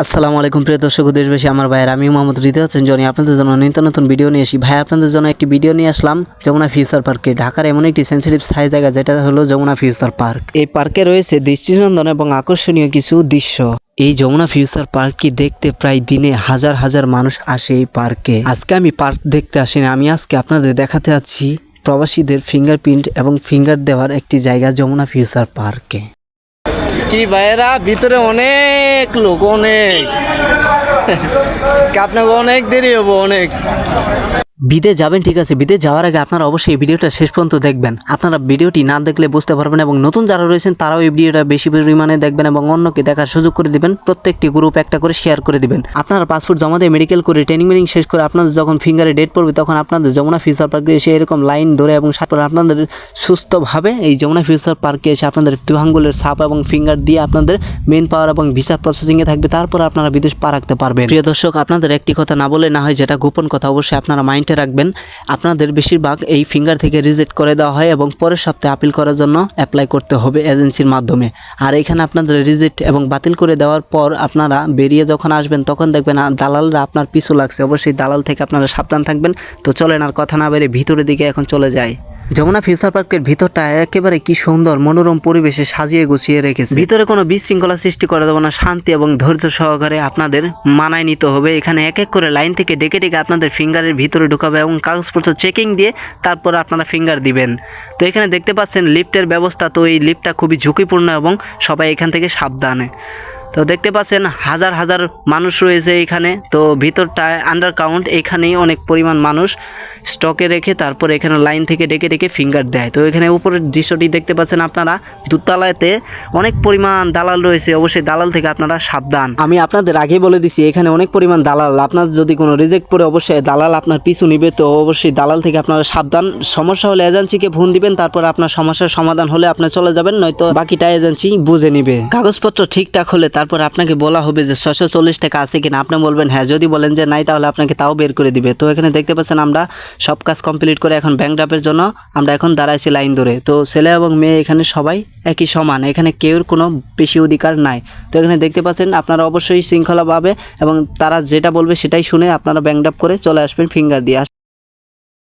আসসালামু আলাইকুম প্রিয় দর্শক দেশবাসী, আমার ভাইয়ের আমি মোহাম্মদ হৃদয় হোসেন জনি। আপনাদের জন্য নিত্য নতুন ভিডিও নিয়ে আসি ভাই, আপনাদের জন্য একটি ভিডিও নিয়ে আসলাম, যমুনা ফিউচার পার্কে। ঢাকার এমন একটি সেন্সিটিভ সাই জায়গা, যেটা হলো যমুনা ফিউচার পার্ক। এই পার্কে রয়েছে দৃষ্টিনন্দন এবং আকর্ষণীয় কিছু দৃশ্য। এই যমুনা ফিউচার পার্কটি দেখতে প্রায় দিনে হাজার হাজার মানুষ আসে এই পার্কে? আজকে আমি পার্ক দেখতে আসিনি, আমি আজকে আপনাদের দেখাতে যাচ্ছি প্রবাসীদের ফিঙ্গারপ্রিন্ট এবং ফিঙ্গার দেওয়ার একটি জায়গা যমুনা ফিউচার পার্কে। কি ভাইয়েরা? ভিতরে অনেক লোক অনেক। আপনাকে অনেক দেরি হব অনেক। বিদে যাবেন, ঠিক আছে? বিদে যাওয়ার আগে আপনারা অবশ্যই এই ভিডিওটা শেষ পর্যন্ত দেখবেন। আপনারা ভিডিওটি না দেখলে বুঝতে পারবেন এবং নতুন যারা রয়েছেন, তারাও এই ভিডিওটা বেশি পরিমাণে দেখবেন এবং অন্যকে দেখার সুযোগ করে দিবেন। প্রত্যেকটি গ্রুপ একটা করে শেয়ার করে দিবেন। আপনারা পাসপোর্ট জমা দিয়ে মেডিকেল করে ট্রেনিং মিটিং শেষ করে আপনাদের যখন ফিঙ্গারে ডেট পড়বে, তখন আপনাদের যমুনা ফিউচার পার্কে এসে এরকম লাইন ধরে এবং তারপর আপনাদের সুস্থভাবে এই যমুনা ফিউচার পার্কে এসে আপনাদের আঙ্গুলের ছাপ এবং ফিঙ্গার দিয়ে আপনাদের মেন পাওয়ার এবং ভিসা প্রসেসিংয়ে থাকবে। তারপর আপনারা বিদেশ পা রাখতে পারবেন। প্রিয় দর্শক, আপনাদের একটি কথা না বলে না হয়, যেটা গোপন কথা, অবশ্যই আপনারা মাইন্ডে রাখবেন। আপনাদের বেশিরভাগ এই ফিঙ্গার থেকে রিজেক্ট করে দেওয়া হয় এবং পরের সপ্তাহে আপিল করার জন্য অ্যাপ্লাই করতে হবে এজেন্সির মাধ্যমে। আর এখানে আপনাদের রিজেক্ট এবং বাতিল করে দেওয়ার পর আপনারা বেরিয়ে যখন আসবেন, তখন দেখবেন দালালরা আপনার পিছু লাগছে। অবশ্যই দালাল থেকে আপনারা সাবধান থাকবেন। তো চলেন আর কথা না বেরে ভিতরের দিকে এখন চলে যায় যমুনা ফিউচার পার্কের ভিতরটা একেবারে কি সুন্দর, মনোরম পরিবেশে সাজিয়ে গুছিয়ে রেখেছে। ভিতরে কোনো বিশৃঙ্খলা সৃষ্টি করে দেবো না। শান্তি এবং ধৈর্য সহকারে আপনাদের মানায় নিতে হবে। এখানে এক এক করে লাইন থেকে ডেকে ডেকে আপনাদের ফিঙ্গারের ভিতরে ঢুকাবে এবং কাগজপত্র চেকিং দিয়ে তারপর আপনারা ফিঙ্গার দিবেন। তো এখানে দেখতে পাচ্ছেন লিফটের ব্যবস্থা, তো এই লিফটটা খুবই ঝুঁকিপূর্ণ এবং সবাই এখান থেকে সাবধানে। তো দেখতে পাচ্ছেন হাজার হাজার মানুষ রয়েছে এখানে, তো ভিতরটায় আন্ডারকাউন্ট এখানেই অনেক পরিমাণ মানুষ। স্টকে রেখে তারপর এখানে লাইন থেকে ডেকে ডেকে ফিঙ্গার দেয়। তো এখানে উপরের দৃশ্যটি দেখতে পাচ্ছেন আপনারা। দোতলাতে অনেক পরিমাণ দালাল রয়েছে। অবশ্যই দালাল থেকে আপনারা সাবধান। আমি আপনাদের আগে বলে দিছি, এখানে অনেক পরিমাণ দালাল। আপনার যদি কোনো রিজেক্ট পরে অবশ্যই দালাল আপনার পিছু নিবে। তো অবশ্যই দালাল থেকে আপনারা সাবধান। সমস্যা হলে এজেন্সিকে ফোন দিবেন, তারপর আপনার সমস্যার সমাধান হলে আপনি চলে যাবেন, নয়তো বাকিটা এজেন্সি বুঝে নিবে। কাগজপত্র ঠিকঠাক হলে তারপর আপনাকে বলা হবে যে ছশো চল্লিশ টাকা আছে কিনা। আপনি বলবেন হ্যাঁ যদি বলেন যে নাই, তাহলে আপনাকে তাও বের করে দিবে। তো এখানে দেখতে পাচ্ছেন আমরা সব কাজ কমপ্লিট করে এখন ব্যাংক ড্রাফের জন্য আমরা এখন দাঁড়াইছি লাইন ধরে। তো ছেলে এবং মেয়ে এখানে সবাই একই সমান, এখানে কেউর কোনো বেশি অধিকার নাই। তো এখানে দেখতে পাচ্ছেন, আপনারা অবশ্যই শৃঙ্খলাভাবে এবং তারা যেটা বলবে সেটাই শুনে আপনারা ব্যাংক ড্রাফ করে চলে আসবেন ফিঙ্গার দিয়ে।